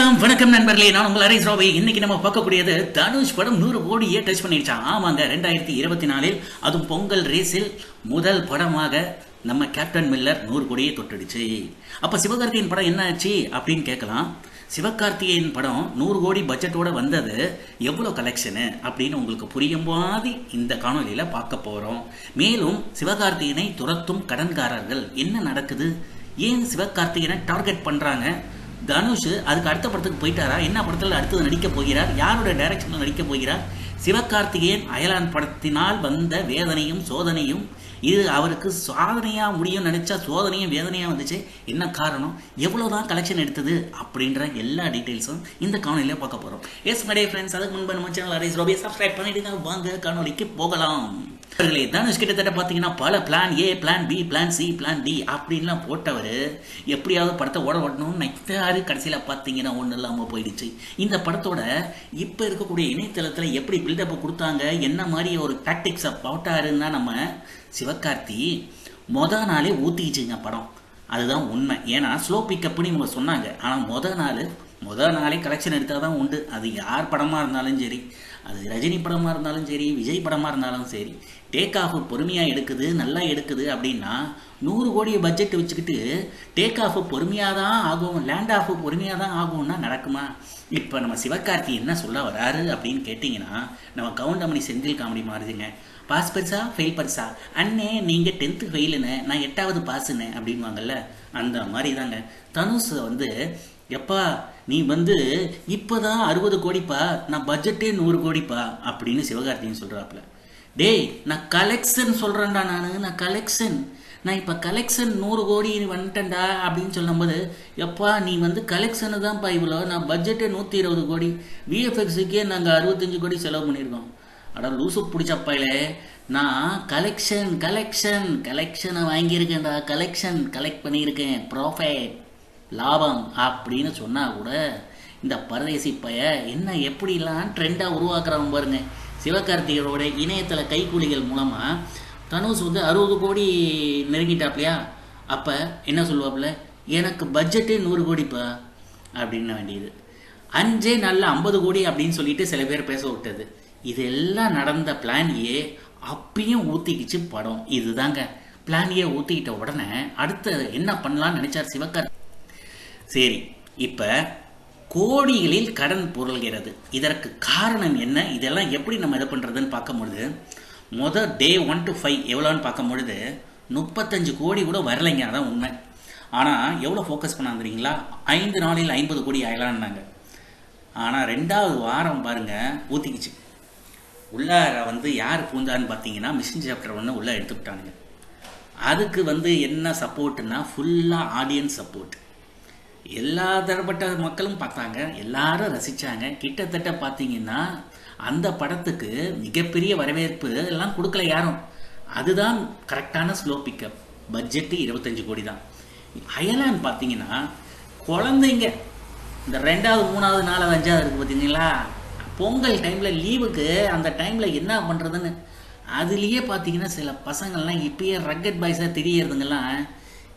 வணக்கம் வணக்கம் நண்பர்களே. நான் உங்கள் அரை ராவை இன்னைக்கு நம்ம பார்க்கக்கூடியது தனுஷ் படம் நூறு கோடியே டச் பண்ணிடுச்சா ஆமாங்க ரெண்டாயிரத்தி இருபத்தி நாலில் அதுவும் பொங்கல் ரேஸில் முதல் படமாக நம்ம கேப்டன் மில்லர் நூறு கோடியை தொட்டுடுச்சு. அப்போ சிவகார்த்தியின் படம் என்ன ஆச்சு அப்படின்னு கேட்கலாம். சிவகார்த்திகேயன் படம் நூறு கோடி பட்ஜெட்டோட வந்தது. எவ்வளோ கலெக்ஷனு அப்படின்னு உங்களுக்கு புரியும் மாதிரி இந்த காணொலியில் பார்க்க போகிறோம் மேலும் சிவகார்த்திகேயனை துரத்தும் கடன்காரர்கள் என்ன நடக்குது? ஏன் சிவகார்த்திகேயனை டார்கெட் பண்ணுறாங்க தனுஷ் அதுக்கு அடுத்த படத்துக்கு போயிட்டாரா? என்ன படத்தில் அடுத்தது நடிக்க போகிறார்? யாருடைய டைரக்ஷனில் நடிக்க போகிறார்? சிவகார்த்திகேயன் அயலான் படத்தினால் வந்த வேதனையும் சோதனையும் இது அவருக்கு சாதனையாக முடியும் நினச்சா சோதனையும் வேதனையாக வந்துச்சு. என்ன காரணம்? எவ்வளவுதான் கலெக்ஷன் எடுத்தது அப்படின்ற எல்லா டீட்டெயில்ஸும் இந்த காணொலியில் பார்க்க போகிறோம் எஸ் மடே ஃப்ரெண்ட்ஸ் அதுக்கு முன்பு நம்ம சேனல் அரேஸ் ரோபியை சப்ஸ்கிரைப் பண்ணிடுங்க வாங்க. காணொலிக்கு போகலாம். அவர்களே தனுஷ் கிட்டத்தட்ட பார்த்தீங்கன்னா பல plan A plan B plan C plan D அப்படின்லாம் போட்டவர் எப்படியாவது படத்தை ஓட ஓடணும்னு நினைத்தாரு கடைசியில் பார்த்தீங்கன்னா ஒன்றும் இல்லாமல் போயிடுச்சு. இந்த படத்தோட இப்போ இருக்கக்கூடிய இணையதளத்தில் எப்படி பில்டப் கொடுத்தாங்க என்ன மாதிரி ஒரு டாக்டிக்ஸை போட்டாருன்னா நம்ம சிவகார்த்தி மொத நாளே ஊற்றிக்கிச்சுங்க படம். அதுதான் உண்மை. ஏன்னா ஸ்லோ பிக்கப்னு இவங்க சொன்னாங்க. ஆனால் மொதல் நாள் மொதல் நாளே கலெக்ஷன் எடுத்தால் தான் உண்டு. அது யார் படமாக இருந்தாலும் சரி. அது ரஜினி படமாக இருந்தாலும் சரி விஜய் படமாக இருந்தாலும் சரி டேக் ஆஃப் பொறுமையாக எடுக்குது நல்லா எடுக்குது அப்படின்னா நூறு கோடி பட்ஜெட் வச்சுக்கிட்டு டேக் ஆஃப் பொறுமையாக தான் ஆகும் லேண்ட் ஆஃப் பொறுமையாக தான் ஆகும்னா நடக்குமா? இப்போ நம்ம சிவகார்த்தி என்ன சொல்ல வராரு அப்படின்னு கேட்டிங்கன்னா நம்ம கவுண்டமணி செந்தில் காமெடி மாறுதுங்க. பாஸ் பெருசா ஃபெயில் பெருசா? அண்ணே நீங்கள் டென்த்து ஃபெயிலுன்னு நான் எட்டாவது பாஸுன்னு அப்படின்வாங்கல்ல அந்த மாதிரி தாங்க தனுஷ் வந்து எப்பா நீ வந்து இப்போதான் அறுபது கோடிப்பா நான் பட்ஜெட்டே நூறு கோடிப்பா அப்படின்னு சிவகார்த்திகன் சொல்கிறாப்புல டேய் நான் கலெக்ஷன் சொல்கிறேன்டா நான் நான் கலெக்ஷன் நான் இப்போ கலெக்ஷன் நூறு கோடி வந்துட்டேன்டா அப்படின்னு சொல்லும்போது எப்பா நீ வந்து கலெக்ஷனு தான்ப்பா இவ்வளோ நான் பட்ஜெட்டே நூற்றி இருபது கோடி. விஎஃப்எக்ஸுக்கே நாங்கள் அறுபத்தஞ்சு கோடி செலவு பண்ணியிருக்கோம். அட லூசு பிடிச்சப்பாயிலே நான் கலெக்ஷன் கலெக்ஷன் கலெக்ஷனை வாங்கியிருக்கேன்டா கலெக்ஷன் கலெக்ட் பண்ணியிருக்கேன் ப்ராஃபிட் லாபம் அப்படின்னு சொன்னால் கூட இந்த பரதேசி பைய என்ன எப்படிலாம் ட்ரெண்டாக உருவாக்குறவங்க பாருங்க. சிவகார்த்திகரோட இணையதள கைக்கூலிகள் மூலமாக தனுஷ் வந்து அறுபது கோடி நெருங்கிட்டாப்லையா? அப்போ என்ன சொல்லுவாப்புல எனக்கு பட்ஜெட்டே நூறு கோடிப்பா? அப்படின்ன வேண்டியது. அஞ்சே நல்ல ஐம்பது கோடி அப்படின்னு சொல்லிட்டு சில பேர் பேச விட்டது. இதெல்லாம் நடந்த பிளான் ஏ அப்பயும் ஊற்றிக்கிச்சு படம். இதுதாங்க. பிளான் ஏ ஊற்றிக்கிட்ட உடனே அடுத்து என்ன பண்ணலாம்னு நினைச்சார் சிவகார்த்தி சரி இப்போ கோடிகளில் கடன் புரள்கிறது. இதற்கு காரணம் என்ன? இதெல்லாம் எப்படி நம்ம இதை பண்ணுறதுன்னு பார்க்கும்பொழுது மொதல் டே ஒன் டு ஃபைவ் எவ்வளோன்னு பார்க்கும்பொழுது முப்பத்தஞ்சு கோடி கூட வரலைங்க அதான் உண்மை. ஆனால் எவ்வளோ ஃபோக்கஸ் பண்ணாந்துறீங்களா ஐந்து நாளில் ஐம்பது கோடி ஆகலான்னாங்க ஆனால் ரெண்டாவது வாரம் பாருங்க ஊற்றிக்கிச்சு உள்ளார வந்து யார் பூந்தான்னு பார்த்தீங்கன்னா மிஷின் சாப்டர் ஒன்று உள்ளே எடுத்துக்கிட்டானுங்க அதுக்கு வந்து என்ன சப்போர்ட்டுன்னா ஃபுல்லாக ஆடியன்ஸ் சப்போர்ட் எல்லா தரப்பட்ட மக்களும் பார்த்தாங்க எல்லாரும் ரசித்தாங்க கிட்டத்தட்ட பார்த்தீங்கன்னா அந்த படத்துக்கு மிகப்பெரிய வரவேற்பு எல்லாம் கொடுக்கல யாரும். அதுதான் கரெக்டான ஸ்லோ பிக்கப் பட்ஜெட்டு இருபத்தஞ்சு கோடி தான். அயலான் பார்த்தீங்கன்னா குழந்தைங்க இந்த ரெண்டாவது மூணாவது நாலாவது அஞ்சாவது இருக்குது பார்த்தீங்களா? பொங்கல் டைமில் லீவுக்கு அந்த டைமில் என்ன பண்ணுறதுன்னு அதுலேயே பார்த்தீங்கன்னா சில பசங்கள்லாம் இப்பயே ரக்கெட் பாய்ஸாக தெரியறதுங்கெல்லாம்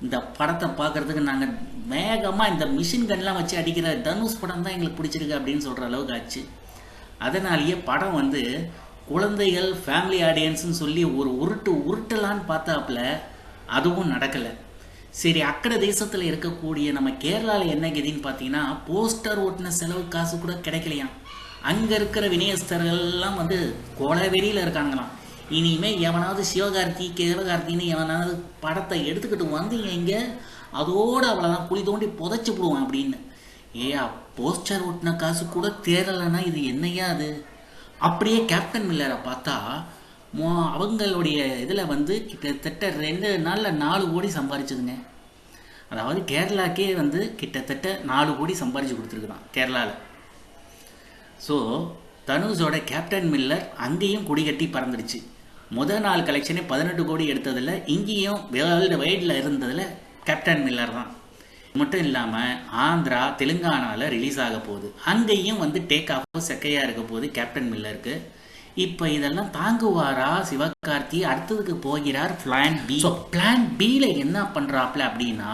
இந்த படத்தை பார்க்குறதுக்கு நாங்கள் வேகமாக இந்த மிஷின் கன்லாம் வச்சு அடிக்கிற தனுஷ் படம் தான் எங்களுக்கு பிடிச்சிருக்கு அப்படின்னு சொல்கிற அளவுக்கு ஆச்சு. அதனாலேயே படம் வந்து குழந்தைகள் ஃபேமிலி ஆடியன்ஸ்னு சொல்லி ஒரு உருட்டு உருட்டலான்னு பார்த்தாப்புல அதுவும் நடக்கலை. சரி அக்கடை தேசத்தில் இருக்கக்கூடிய நம்ம கேரளாவில் என்ன கதின்னு பார்த்தீங்கன்னா போஸ்டர் ஓட்டின செலவு காசு கூட கிடைக்கலையாம். அங்கே இருக்கிற விநியோகஸ்தர்கள்லாம் வந்து கொலவெறியில் இருக்காங்களாம். இனிமே எவனாவது சிவகார்த்தி சிவகார்த்தின்னு எவனாவது படத்தை எடுத்துக்கிட்டு வந்தீங்க இங்கே அதோடு அவ்வளோதான் குழி தோண்டி புதைச்சி விடுவான் அப்படின்னு. ஏயா போஸ்டர் ஓட்டின காசு கூட தேரலைன்னா இது என்னையா அது? அப்படியே கேப்டன் மில்லரை பார்த்தா மோ அவங்களுடைய இதில் வந்து கிட்டத்தட்ட ரெண்டு நாளில் நாலு கோடி சம்பாரிச்சதுங்க. அதாவது கேரளாக்கே வந்து கிட்டத்தட்ட நாலு கோடி சம்பாரிச்சு கொடுத்துருக்குறான் கேரளாவில் ஸோ தனுஷோட கேப்டன் மில்லர் அங்கேயும் கொடி கட்டி பறந்துடுச்சு. முதல் நாள் கலெக்ஷனே பதினெட்டு கோடி எடுத்ததில் இங்கேயும் வேர்ல்டு வைடில் இருந்ததில் கேப்டன் மில்லர் தான். மட்டும் இல்லாமல் ஆந்திரா தெலுங்கானாவில் ரிலீஸ் ஆக போகுது. அங்கேயும் வந்து டேக் ஆஃப் செக்கையாக இருக்க போகுது கேப்டன் மில்லருக்கு இப்போ இதெல்லாம் தாங்குவாரா சிவகார்த்தி? அடுத்ததுக்கு போகிறார் பிளான் பி ஸோ பிளான் பியில் என்ன பண்ணுறாப்ல அப்படின்னா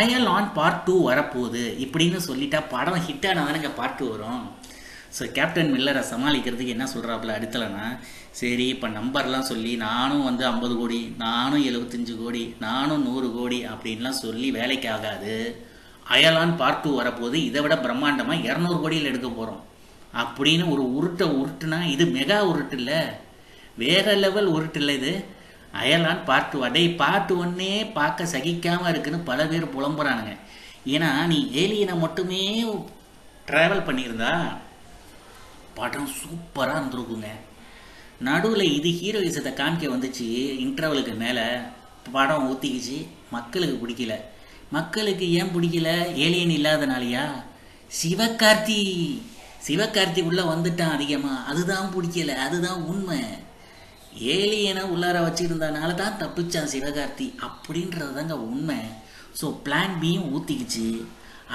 அயல் ஆன் பார்ட் டூ வரப்போகுது இப்படின்னு சொல்லிட்டா படம் ஹிட் ஆனதானங்க பார்ட் டூ வரும். ஸோ கேப்டன் மில்லரை சமாளிக்கிறதுக்கு என்ன சொல்கிறாப்புல அடுத்தலன்னா சரி இப்போ நம்பர்லாம் சொல்லி நானும் வந்து ஐம்பது கோடி நானும் எழுபத்தஞ்சு கோடி நானும் நூறு கோடி அப்படின்லாம் சொல்லி வேலைக்கு ஆகாது. அயலான் பார்ட் டூ வரப்போகுது இதை விட பிரம்மாண்டமாக இரநூறு கோடியில் எடுக்க போகிறோம் அப்படின்னு ஒரு உருட்டை உருட்டுனா இது மெகா உருட்டு இல்லை. வேற லெவல் உருட்டு இல்லை இது. அயலான் பார்ட் டூ அடே பார்ட் ஒன்னே பார்க்க சகிக்காமல் இருக்குன்னு பல பேர் புலம்புறானுங்க. ஏன்னா நீ ஏலியனை மட்டுமே ட்ராவல் பண்ணியிருந்தா படம் சூப்பராக இருந்திருக்குங்க. நடுவில் இது ஹீரோயிசத்தை காமிக்க வந்துச்சு இன்டர்வலுக்கு மேலே படம் ஊற்றிக்கிச்சு மக்களுக்கு பிடிக்கல. மக்களுக்கு ஏன் பிடிக்கல? ஏலியன் இல்லாதனாலையா? சிவகார்த்தி சிவகார்த்தி உள்ளே வந்துட்டான் அதிகமாக அதுதான் பிடிக்கல அதுதான் உண்மை. ஏலியனை உள்ளார வச்சுருந்தனால தான் தப்பிச்சான் சிவகார்த்தி. அப்படின்றது தாங்க உண்மை ஸோ பிளான் பியும் ஊற்றிக்கிச்சு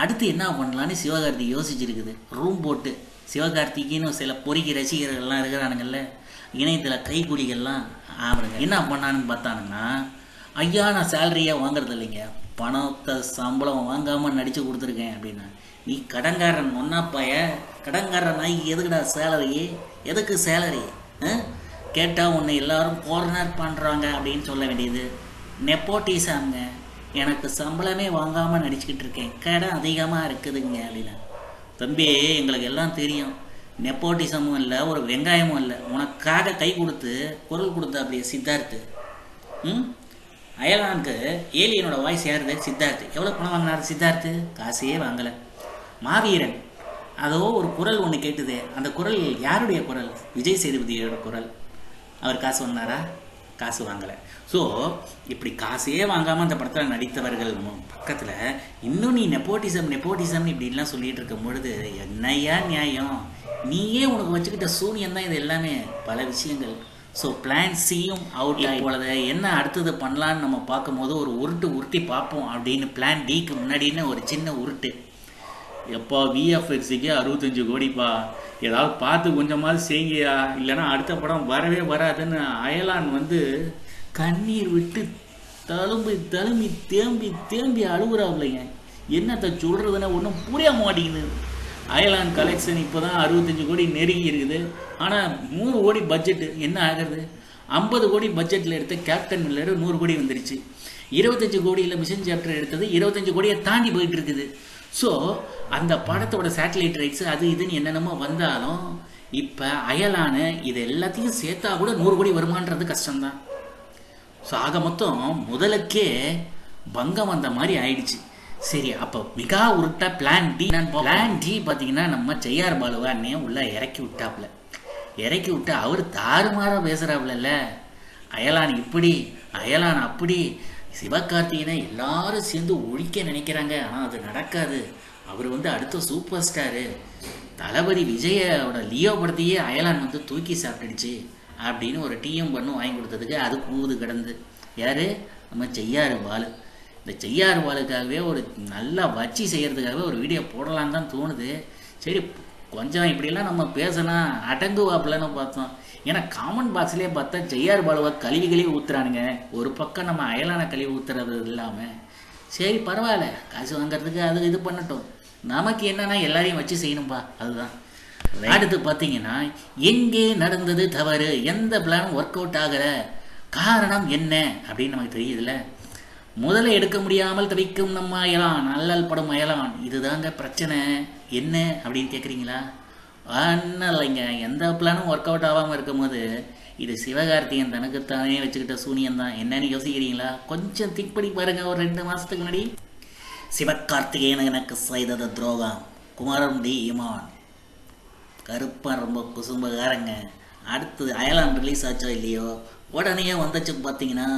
அடுத்து என்ன பண்ணலான்னு சிவகார்த்தி யோசிச்சிருக்குது. ரூம் போட்டு. சிவகார்த்திக்குன்னு சில பொறிக்கு ரசிகர்கள்லாம் இருக்கிறானுங்கள்ல இணையத்தில் கைக்குடிகள்லாம் ஆகுறேங்க என்ன பண்ணான்னு பார்த்தானுங்கன்னா ஐயா நான் சேலரியாக வாங்குறது இல்லைங்க. பணத்தை சம்பளம் வாங்காமல் நடித்து கொடுத்துருக்கேன் அப்படின்னா. நீ கடங்காரன் ஒன்னாப்பாய கடங்காரன் எதுக்குடா சேலரி எதுக்கு சேலரி கேட்டால் உன்னை எல்லாரும் கோர்னர் பண்ணுறாங்க அப்படின்னு சொல்ல வேண்டியது. நெப்போட்டிசாங்க எனக்கு சம்பளமே வாங்காமல் நடிச்சுக்கிட்டு இருக்கேன். கடன் அதிகமாக இருக்குதுங்க அப்படின்னா தம்பி எங்களுக்கு எல்லாம் தெரியும். நெப்போட்டிசமும் இல்லை ஒரு வெங்காயமும் இல்லை. உனக்காக கை கொடுத்து குரல் கொடுத்த அப்படியே சித்தார்த்து. ம்? அயலானுக்கு ஏலியனோட வாய்ஸ் யாருது சித்தார்த்து. எவ்வளோ பணம் வாங்கினார் சித்தார்த்து? காசையே வாங்கலை. மாவீரன். அதோ ஒரு குரல் ஒன்று கேட்டுது. அந்த குரல் யாருடைய குரல்? விஜய் சேதுபதியோட குரல். அவர் காசு வாங்கினாரா? காசு வாங்கலை. ஸோ இப்படி காசே வாங்காமல் அந்த படத்தில் நடித்தவர்கள் பக்கத்தில் இன்னும் நீ நெப்போட்டிசம் நெப்போட்டிசம் இப்படிலாம் சொல்லிகிட்டு இருக்கும் பொழுது என்னையா நியாயம்? நீயே உனக்கு வச்சுக்கிட்ட சூனியம் தான் இது எல்லாமே பல விஷயங்கள். ஸோ பிளான் சியும் அவுட் ஆகி போலது என்ன அடுத்தது பண்ணலான்னு நம்ம பார்க்கும்போது ஒரு உருட்டு உருட்டி பார்ப்போம் அப்படின்னு பிளான் டிக்கு முன்னாடின்னு ஒரு சின்ன உருட்டு. எப்பா விஎஃப்எக்ஸுக்கு அறுபத்தஞ்சு கோடிப்பா. ஏதாவது பார்த்து கொஞ்சமாவது செய்யுங்கயா இல்லைன்னா அடுத்த படம் வரவே வராதுன்னு அயலான் வந்து கண்ணீர் விட்டு தழும்பி தழும்பி தேம்பி தேம்பி அழுகுறாப்லைங்க என்னத்தை சொல்கிறதுன்னா ஒன்றும் புரிய மாட்டேங்குது. அயலான் கலெக்ஷன் இப்போ தான் அறுபத்தஞ்சு கோடி நெருங்கி இருக்குது. ஆனால் நூறு கோடி பட்ஜெட்டு என்ன ஆகிறது? ஐம்பது கோடி பட்ஜெட்டில் எடுத்த கேப்டன் மில்லர் நூறு கோடி வந்துருச்சு. இருபத்தஞ்சு கோடியில் மிஷன் சாப்டர் எடுத்தது இருபத்தஞ்சு கோடியை தாண்டி போயிட்டு இருக்குது. ஸோ அந்த படத்தோட சேட்டலைட் ரைட்ஸ் அது இதுன்னு என்னென்னமோ வந்தாலும் இப்போ அயலான இது எல்லாத்தையும் சேர்த்தா கூட நூறு கோடி வருமானது கஷ்டம்தான். ஸோ ஆக மொத்தம் முதலுக்கே பங்கம் வந்த மாதிரி ஆயிடுச்சு. சரி அப்போ மிகா உருட்டா பிளான் டி பிளான் டி பார்த்தீங்கன்னா நம்ம செய்யார் பாலுவா அண்ணையும் உள்ள இறக்கி விட்டாப்புல. இறக்கி விட்டு அவர் தாறுமாற பேசுகிறாப்புல அயலான் இப்படி அயலான் அப்படி சிவகார்த்திகனை எல்லாரும் சேர்ந்து ஒழிக்க நினைக்கிறாங்க. ஆனால் அது நடக்காது. அவர் வந்து அடுத்த சூப்பர் ஸ்டாரு. தளபதி விஜயோட லியோ படத்தையே அயலான் வந்து தூக்கி சாப்பிட்டுடுச்சு அப்படின்னு ஒரு டீஎம் பண்ணும் வாங்கி கொடுத்ததுக்கு அது கூது கிடந்து. யார்? நம்ம செய்யாரு பாலு. இந்த செய்யாறு பாலுக்காகவே ஒரு நல்லா வச்சு செய்கிறதுக்காகவே ஒரு வீடியோ போடலான்னு தான் தோணுது. சரி கொஞ்சம் இப்படிலாம் நம்ம பேசலாம் அடங்குவாப்புலன்னு பார்த்தோம். ஏன்னா காமன் பாக்ஸ்லேயே பார்த்தா ஜெய்யார் பாலுவை கழுவி கழுவி ஊற்றுறானுங்க ஒரு பக்கம் நம்ம அயலான கழுவி ஊத்துறது இல்லாமல் சரி பரவாயில்ல. காசு வாங்குறதுக்கு அது இது பண்ணட்டும். நமக்கு என்னன்னா எல்லாரையும் வச்சு செய்யணும்பா. அதுதான். அடுத்து பார்த்தீங்கன்னா எங்கே நடந்தது தவறு? எந்த பிளானும் ஒர்க் அவுட் ஆகலை? காரணம் என்ன? அப்படின்னு நமக்கு தெரியுதுல்ல. முதல்ல எடுக்க முடியாமல் தவிக்கும் நம்ம அயலான் அல்லல் படும் அயலான். இதுதாங்க பிரச்சனை. என்ன அப்படின்னு கேட்குறீங்களா ஒன்றும் இல்லைங்க. எந்த பிளானும் ஒர்க் அவுட் ஆகாமல் இருக்கும்போது இது சிவகார்த்திகேயன் தனக்குத்தானே வச்சுக்கிட்ட சூனியம் தான் என்னன்னு யோசிக்கிறீங்களா? கொஞ்சம் திங்க் பண்ணி பாருங்க ஒரு ரெண்டு மாதத்துக்கு முன்னாடி. சிவகார்த்திகேயன் எனக்கு செய்தது துரோகம். குமரம் தி இமான் கருப்பன் ரொம்ப குசும்பகாரங்க. அடுத்தது அயலான் ரிலீஸ் ஆச்சோ இல்லையோ? உடனே வந்துச்சு பார்த்தீங்கன்னா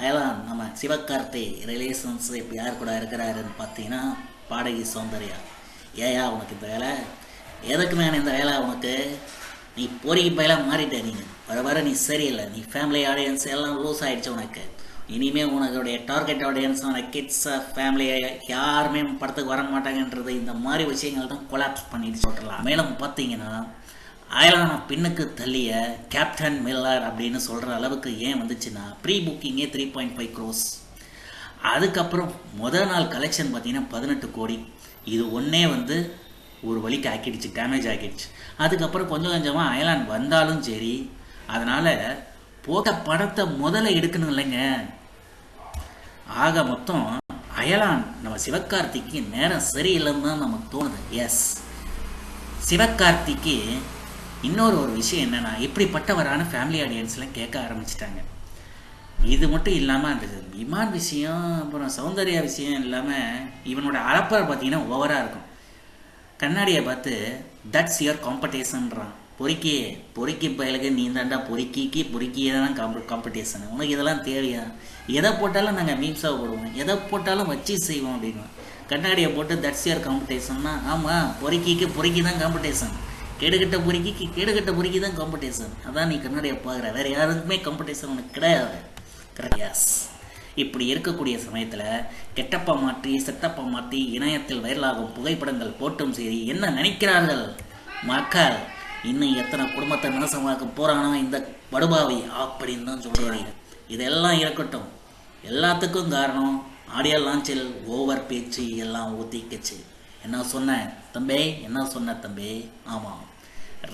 அயலான் நம்ம சிவகார்த்தி ரிலேஷன்ஸ் இப்போ யார் கூட இருக்கிறாருன்னு பார்த்தீங்கன்னா பாடகி சௌந்தர்யா. ஏயா உனக்கு இந்த வேலை? எதுக்கு மேன் இந்த வேலை உனக்கு? நீ பொறிக்கு பயிலாக மாறிட்ட நீ. வர வர நீ சரியில்லை. நீ ஃபேமிலி ஆடியன்ஸ் எல்லாம் லூஸ் ஆயிடுச்சு உனக்கு. இனிமே உனக்குடைய டார்கெட் ஆடியன்ஸ் உனக்கு கிட்ஸ் ஃபேமிலியை யாருமே படத்துக்கு வர மாட்டாங்கன்றது இந்த மாதிரி விஷயங்கள் தான் கொலாப்ஸ் பண்ணிட்டு சொல்லிடலாம் மேலும் பார்த்தீங்கன்னா அயலான பின்னுக்கு தள்ளிய கேப்டன் மில்லர் அப்படின்னு சொல்கிற அளவுக்கு ஏன் வந்துச்சுன்னா ப்ரீ புக்கிங்கே த்ரீ பாயிண்ட் ஃபைவ் க்ரோஸ் அதுக்கப்புறம் முதல் நாள் கலெக்ஷன் பார்த்தீங்கன்னா பதினெட்டு கோடி. இது ஒன்றே வந்து ஒரு வழிக்கு ஆக்கிடுச்சு டேமேஜ் ஆக்கிடுச்சு. அதுக்கப்புறம் கொஞ்சம் கொஞ்சமாக அயலான் வந்தாலும் சரி அதனால் போட்ட படத்தை முதல்ல எடுக்கணும் இல்லைங்க. ஆக மொத்தம் அயலான் நம்ம சிவகார்த்திக்கு நேரம் சரியில்லைன்னு தான் நமக்கு தோணுது. எஸ் சிவகார்த்திக்கு இன்னொரு ஒரு விஷயம் என்னென்னா இப்படிப்பட்டவரான ஃபேமிலி ஆடியன்ஸ்லாம் கேட்க ஆரம்பிச்சிட்டாங்க. இது மட்டும் இல்லாமல் அந்த விமான் விஷயம் அப்புறம் சௌந்தர்யா விஷயம் இல்லாமல் இவனோட அளப்பறை பார்த்தீங்கன்னா ஓவராக இருக்கும். கண்ணாடியை பார்த்து தட்ஸ் யுவர் காம்படிஷன்றான் பொறுக்கி பொறுக்கி பயலுக்கு நீ தாண்டா பொறுக்கிக்கு பொறுக்கியே தான் காம்ப காம்படிஷன் உனக்கு இதெல்லாம் தேவையா? எதை போட்டாலும் நாங்கள் மீம்ஸாக போடுவோம். எதை போட்டாலும் வச்சு செய்வோம் அப்படின்னு கண்ணாடியை போட்டு தட்ஸ் யுவர் காம்படிஷன்னா ஆமாம் பொறுக்கிக்கு பொறுக்கி தான் காம்படிஷன் கேடுகட்ட பொறுக்கிக்கு கேடுகட்ட பொறுக்கி தான் காம்படிஷன் அதான் நீ கண்ணாடியை பார்க்குற. வேறு யாருக்குமே காம்படிஷன் உனக்கு கிடையாது. கிடையாது இப்படி இருக்கக்கூடிய சமயத்தில் கெட்டப்பா மாற்றி செத்தப்பா மாற்றி இணையத்தில் வைரலாகும் புகைப்படங்கள் போட்டும் சரி என்ன நினைக்கிறார்கள்? மக்கள் இன்னும் எத்தனை குடும்பத்தை நாசமாக்க போகிறானோ இந்த படுபாவை அப்படின்னு தான் சொல்கிறாங்க இதெல்லாம் இருக்கட்டும். எல்லாத்துக்கும் காரணம் ஆடியோ லான்ச்சில் ஓவர் பேச்சு எல்லாம் ஊற்றிக்கிச்சு என்ன சொன்னேன் தம்பி? என்ன சொன்ன தம்பி? ஆமாம்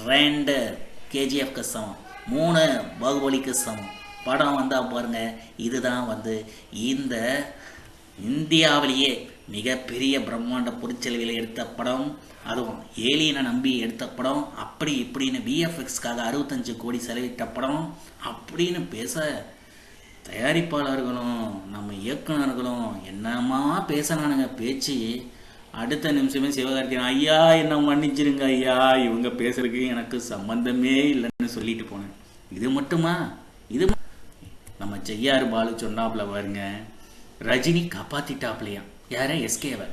ரெண்டு கேஜிஎஃப்க்கு சமம். மூணு பாகுபலிக்கு சமம். படம் வந்தால் பாருங்க. இதுதான் வந்து இந்த இந்தியாவிலேயே மிகப்பெரிய பிரம்மாண்ட பொறிச்செலவில் எடுத்த படம். அதுவும் ஏலியனை நம்பி எடுத்த படம். அப்படி இப்படின்னு விஎஃப்எக்ஸ்க்காக அறுபத்தஞ்சு கோடி செலவிட்ட படம். அப்படின்னு பேச தயாரிப்பாளர்களும் நம்ம இயக்குனர்களும் என்னமா பேசினானுங்க பேச்சு. அடுத்த நிமிஷமே சிவகார்த்திகேயன் ஐயா என்ன மன்னிச்சிருங்க ஐயா. இவங்க பேசுறதுக்கு எனக்கு சம்பந்தமே இல்லைன்னு சொல்லிட்டு போனேன். இது மட்டுமா? இது நம்ம ஜெய்யாறு பாலு சொன்னாப்புல பாருங்க. ரஜினி காப்பாத்திட்டாப்லையா யார? எஸ்கேவை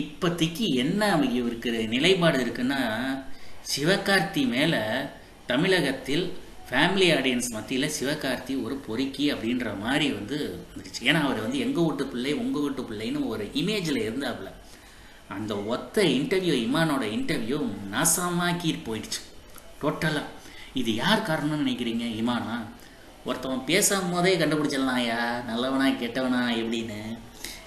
இப்போதைக்கு என்ன இவருக்கு நிலைப்பாடு இருக்குன்னா சிவகார்த்தி மேலே தமிழகத்தில் ஃபேமிலி ஆடியன்ஸ் மத்தியில் சிவகார்த்தி ஒரு பொறுக்கி அப்படின்ற மாதிரி வந்து வந்துருச்சு. ஏன்னா அவர் வந்து எங்கள் வீட்டு பிள்ளை உங்கள் வீட்டு பிள்ளைன்னு ஒரு இமேஜில் இருந்தாப்புல. அந்த ஒத்த இன்டர்வியூ இமானோட இன்டர்வியூ நாசமாக்கி போயிடுச்சு. டோட்டலாக இது யார் காரணம்னு நினைக்கிறீங்க இமானா? ஒருத்தவன் பேசாம போதே கண்டுபிடிச்சிடலாம் ஐயா. நல்லவனா கெட்டவனா எப்படின்னு.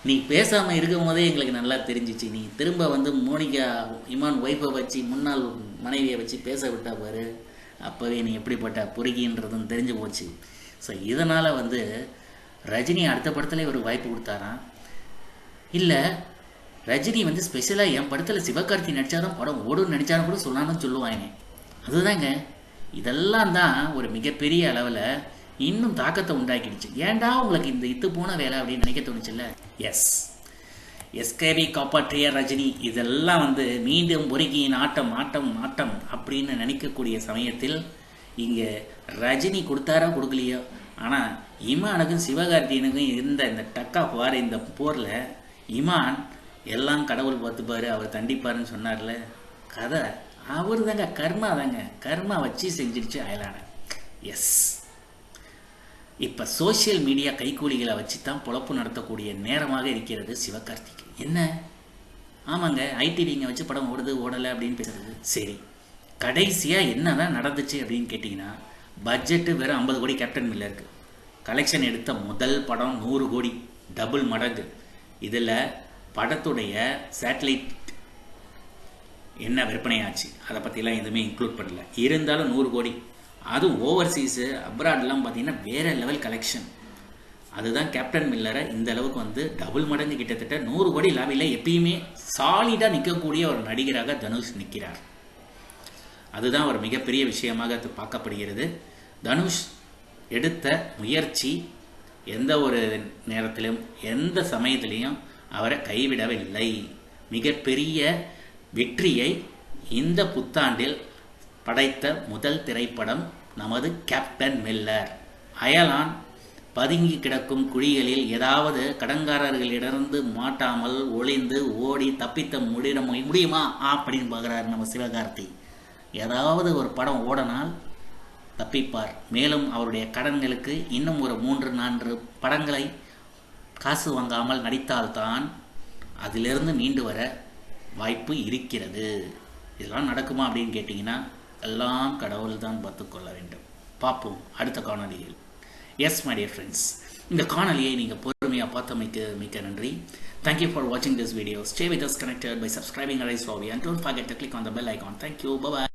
நீ பேசாமல் இருக்கும் போதே எங்களுக்கு நல்லா தெரிஞ்சிச்சு. நீ திரும்ப வந்து மோனிகா இமான் ஒய்ஃபை வச்சு முன்னாள் மனைவியை வச்சு பேச விட்டா பாரு. அப்போவே நீ எப்படிப்பட்ட பொறுக்கின்றதும் தெரிஞ்சு போச்சு. ஸோ இதனால் வந்து ரஜினி அடுத்த படத்துல ஒரு வாய்ப்பு கொடுத்தாராம். இல்லை ரஜினி வந்து ஸ்பெஷலாக என் படத்தில் சிவகார்த்தி நடித்தாலும் படம் ஓடும் நடித்தாலும் கூட சொல்லான்னு சொல்லுவாங்க அதுதாங்க இதெல்லாம் தான் ஒரு மிகப்பெரிய அளவில் இன்னும் தாக்கத்தை உண்டாக்கிடுச்சு. ஏன்டா உங்களுக்கு இந்த இத்து போன வேலை அப்படின்னு நினைக்க தோணுச்சுல்ல? எஸ் எஸ்கேபி காப்பாற்றிய ரஜினி இதெல்லாம் வந்து மீண்டும் பொறுக்கியின் ஆட்டம் ஆட்டம் ஆட்டம் அப்படின்னு நினைக்கக்கூடிய சமயத்தில் இங்கே ரஜினி கொடுத்தாரா கொடுக்கலையோ? ஆனால் இமானுக்கும் சிவகார்த்தியனுக்கும் இருந்த இந்த டக்கா பாரு இந்த போரில் இமான் எல்லாம் கடவுள் பார்த்துப்பாரு அவர் தண்டிப்பாருன்னு சொன்னார்ல. கதை. அவர் தாங்க கர்மா தாங்க கர்மா வச்சு செஞ்சிருச்சு அயலான. எஸ் இப்போ சோஷியல் மீடியா கைக்கூலிகளை வச்சு தான் பொழப்பு நடத்தக்கூடிய நேரமாக இருக்கிறது சிவகார்த்திக். என்ன? ஆமாங்க ஐடிவிங்க வச்சு படம் ஓடுது ஓடலை அப்படின்னு பேசுறது. சரி. கடைசியாக என்ன தான் நடந்துச்சு அப்படின்னு கேட்டிங்கன்னா பட்ஜெட்டு வெறும் ஐம்பது கோடி கேப்டன் மில்லருக்கு கலெக்ஷன் எடுத்த முதல் படம் நூறு கோடி. டபுள் மடங்கு. இதில் படத்துடைய சேட்டலைட் என்ன விற்பனையாச்சு? அதை பற்றிலாம் எதுவுமே இன்க்ளூட் பண்ணல. இருந்தாலும் நூறு கோடி. அதுவும் ஓவர்சீஸு அப்ராட்லாம் பார்த்தீங்கன்னா வேறு லெவல் கலெக்ஷன் அதுதான் கேப்டன் மில்லரை இந்த அளவுக்கு வந்து டபுள் மடங்கு கிட்டத்தட்ட நூறு கோடி லாபியில் எப்பயுமே சாலிடாக நிற்கக்கூடிய ஒரு நடிகராக தனுஷ் நிற்கிறார் அதுதான் ஒரு மிகப்பெரிய விஷயமாக அது பார்க்கப்படுகிறது. தனுஷ் எடுத்த முயற்சி எந்த ஒரு நேரத்திலும் எந்த சமயத்திலையும் அவரை கைவிடவில்லை. மிகப்பெரிய வெற்றியை இந்த புத்தாண்டில் படைத்த முதல் திரைப்படம் நமது கேப்டன் மில்லர். அயலான் பதுங்கி கிடக்கும் குழிகளில் ஏதாவது கடங்காரர்களிடந்து மாட்டாமல் ஒளிந்து ஓடி தப்பித்த முடிட முடியுமா? அப்படின்னு பார்க்குறாரு நம்ம சிவகார்த்தி. ஏதாவது ஒரு படம் ஓடனால் தப்பிப்பார். மேலும் அவருடைய கடன்களுக்கு இன்னும் ஒரு மூன்று நான்கு படங்களை காசு வாங்காமல் நடித்தால்தான் அதிலிருந்து மீண்டு வர வாய்ப்பு இருக்கிறது இதெல்லாம் நடக்குமா அப்படின்னு கேட்டிங்கன்னா எல்லாம் கடவுள் தான் பார்த்துக்கொள்ள வேண்டும் பார்ப்போம் அடுத்த காணொலியில் எஸ் மை டியர் ஃப்ரெண்ட்ஸ் இந்த காணொலியை நீங்கள் பொறுமையாக பார்த்தமைக்கு மிக்க நன்றி Thank you for watching this video. Stay with us connected by subscribing Arise Robbie and don't forget to click on the bell icon. Thank you. Bye bye.